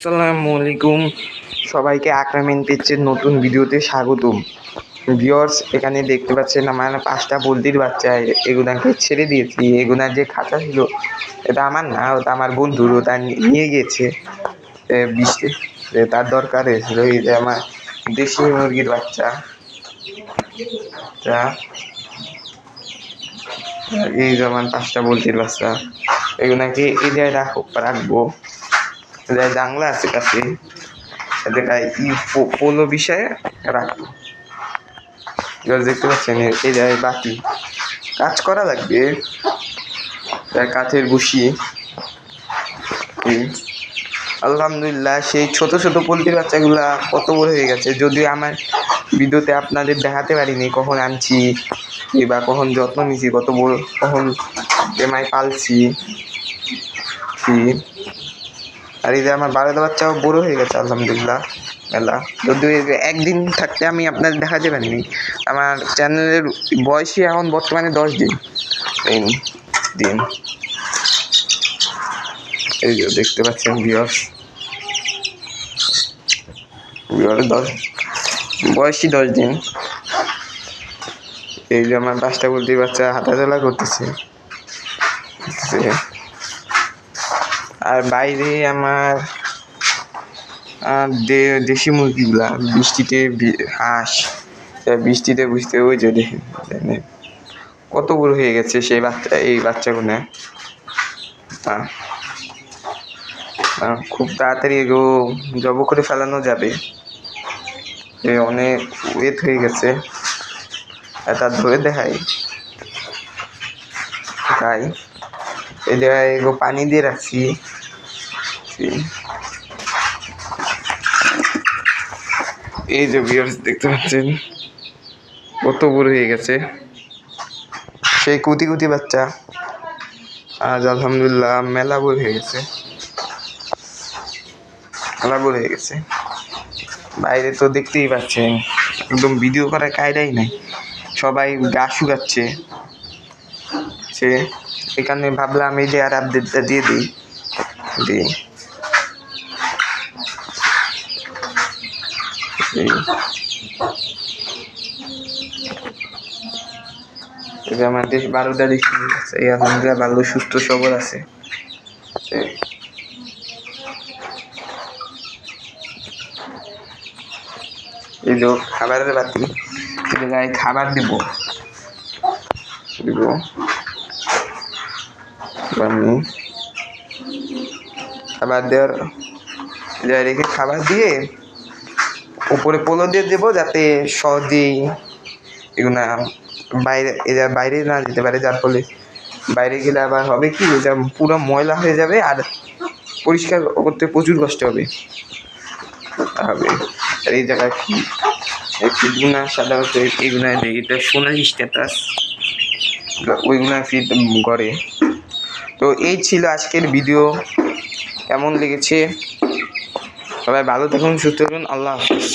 আসসালামু আলাইকুম সবাইকে আক্রামেন পেজের নতুন ভিডিওতে স্বাগতম। ভিওর্স এখানে দেখতে পাচ্ছেন আমার পাঁচটা পোলট্রির বাচ্চা এগুলাকে ছেড়ে দিয়েছি। এগুলার যে খাঁচা ছিল এটা আমার না ওটা আমার বন্ধুর ওটা নিয়ে এ, তার দরকার হয়েছিল এই যে আমার দেশি মুরগির বাচ্চা। তা এই যে আমার পাঁচটা পোলট্রির বাচ্চা এগুলাকে এই জায়গায় রাখো রাখব। যে জাংলা আছে কাছে যেটা ই পোলো বিষয়ে রাখব। এবার দেখতে পাচ্ছেন এই জায়গায় বাকি কাজ করা লাগবে। কাঠের বসিয়ে। আলহামদুলিল্লাহ, সেই ছোট ছোট পোলট্রির বাচ্চাগুলা কত বড় হয়ে গেছে। যদিও আমার ভিডিওতে আপনাদের দেখাতে পারিনি কখন আনছি বা কখন যত্ন নিছি, কত বড়, কখন এমাই পালছি। আর এই যে আমার বারোটা বাচ্চাও বড়ো হয়ে গেছে, আলহামদুলিল্লাহ, মেলা। যদিও একদিন থাকতে আমি আপনাদের দেখাতে পারিনি আমার চ্যানেলের বয়সই এখন বর্তমানে দশ দিন। এই দিন। এই যে দেখতে পাচ্ছেন বিয়স বিয়স দশ বয়সই দশ দিন। এই যে আমার পাঁচটা বলতে বাচ্চা হাঁটাচলা করতেছে। আর বাইরে আমার দেশি মুরগিগুলা বৃষ্টিতে হাঁস বৃষ্টিতে বুঝতে ওই যে দেখেন, কত বড় হয়ে গেছে সেই বাচ্চা এই বাচ্চাগুলো। খুব তাড়াতাড়ি এগো জব করে ফেলানো যাবে। এ অনেক ওয়েট হয়ে গেছে। এটা ধরে দেখাই। তাই এই জায়গায় এগো পানি দিয়ে রাখছি। এই- যে ভিউয়ার্স দেখতে পাচ্ছেন, কত বড় হয়ে গেছে। সেই কুতি কুতি বাচ্চা। আজ আলহামদুলিল্লাহ মেলা বড় হয়ে গেছে। মেলা বড় হয়ে গেছে। বাইরে তো দেখতেই পাচ্ছেন, একদম ভিডিও করার কায়দাই নাই। সবাই গা শুকাচ্ছে। সে এখানে ভাবলাম এই যে আর আপডেটটা দিয়ে দিই। দিই। দেশ বারোটা দেখি এই আলহামদুলিল্লাহ ভালো, সুস্থ, সবল আছে। এই। খাবারের বাতি। খাবার দিব। দিব। খাবার দেওয়ার জায়গায় রেখে খাবার দিয়ে উপরে পোলো দিয়ে দেবো যাতে সহজেই এগুলা বাইরে এরা বাইরে না যেতে পারে, যার ফলে বাইরে গেলে আবার হবে কি এটা পুরো ময়লা হয়ে যাবে আর পরিষ্কার করতে প্রচুর কষ্ট হবে। হবে। আর এই জায়গায় কি? ফিটগুনা সাধারণত এইগুলা এটা সোনালি স্ট্যাটাস ওইগুলা ফিট করে তো এই ছিল আজকের ভিডিও কেমন লেগেছে? সবাই ভালো থাকুন সুস্থ থাকুন আল্লাহ হাফিজ।